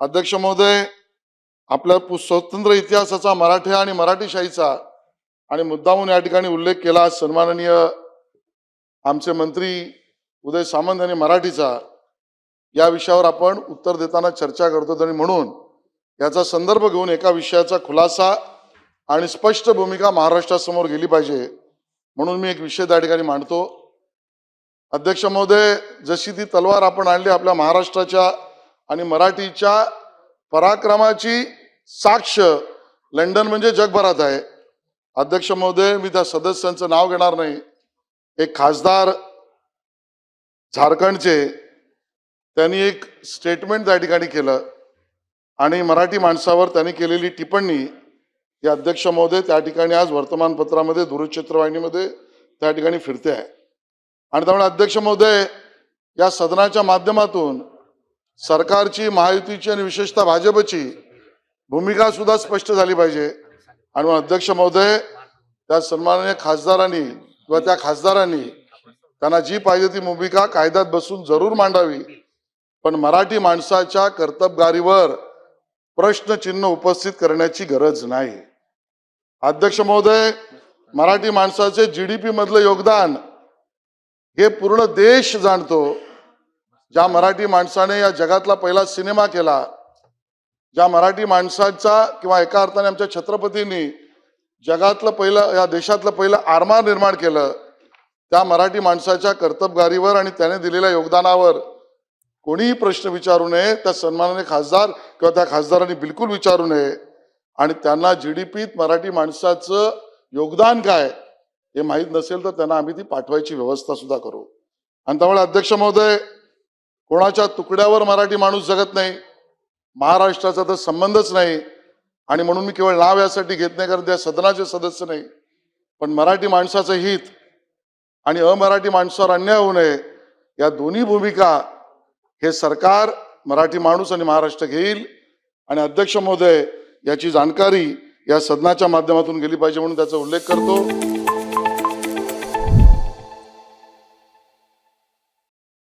अध्यक्ष महोदय आपल्या पु- स्वतंत्र इतिहासाचा मराठी आणि मराठीशाहीचा आणि मुद्दामून या ठिकाणी उल्लेख केला सन्माननीय आमचे मंत्री उदय सामंत यांनी मराठीचा या विषयावर आपण उत्तर देताना चर्चा करतो आणि म्हणून याचा संदर्भ घेऊन एका विषयाचा खुलासा आणि स्पष्ट भूमिका महाराष्ट्रासमोर गेली पाहिजे म्हणून मी एक विषय त्या ठिकाणी मांडतो. अध्यक्ष महोदय जशी ती तलवार आपण आणली आपल्या महाराष्ट्राच्या आणि मराठीच्या पराक्रमाची साक्ष लंडन म्हणजे जगभरात आहे. अध्यक्ष महोदय मी त्या सदस्यांचं नाव घेणार नाही. एक खासदार झारखंडचे त्यांनी एक स्टेटमेंट त्या ठिकाणी केलं आणि मराठी माणसावर त्यांनी केलेली टिप्पणी ही अध्यक्ष महोदय त्या ठिकाणी आज वर्तमानपत्रामध्ये दूरचित्रवाहिनीमध्ये त्या ठिकाणी फिरते आहे. आणि त्यामुळे अध्यक्ष महोदय या सदनाच्या माध्यमातून सरकारची महायुतीची आणि विशेषतः भाजपची भूमिका सुद्धा स्पष्ट झाली पाहिजे. आणि अध्यक्ष महोदय त्या सन्माननीय खासदारांनी किंवा त्या खासदारांनी त्यांना जी पाहिजे ती भूमिका कायद्यात बसून जरूर मांडावी. पण मराठी माणसाच्या कर्तबगारीवर प्रश्नचिन्ह उपस्थित करण्याची गरज नाही. अध्यक्ष महोदय मराठी माणसाचे जीडीपी मधलं योगदान हे पूर्ण देश जाणतो. ज्या मराठी माणसाने या जगातला पहिला सिनेमा केला ज्या मराठी माणसाचा किंवा एका अर्थाने आमच्या छत्रपतींनी जगातलं पहिलं या देशातलं पहिलं आरमार निर्माण केलं त्या मराठी माणसाच्या कर्तबगारीवर आणि त्याने दिलेल्या योगदानावर कोणीही प्रश्न विचारू नये त्या सन्मानाने खासदार किंवा त्या खासदारांनी बिलकुल विचारू नये. आणि त्यांना जीडीपीत मराठी माणसाचं योगदान काय हे माहीत नसेल तर त्यांना आम्ही ती पाठवायची व्यवस्था सुद्धा करू. आणि त्यामुळे अध्यक्ष महोदय कोणाच्या तुकड्यावर मराठी माणूस जगत नाही महाराष्ट्राचा तर संबंधच नाही आणि म्हणून मी केवळ नाव यासाठी घेत नाही कारण त्या सदनाचे सदस्य नाही. पण मराठी माणसाचं हित आणि अमराठी माणसावर अन्याय होऊ नये या दोन्ही भूमिका हे सरकार मराठी माणूस आणि महाराष्ट्र घेईल आणि अध्यक्ष महोदय याची जाणकारी या सदनाच्या माध्यमातून गेली पाहिजे म्हणून त्याचा उल्लेख करतो.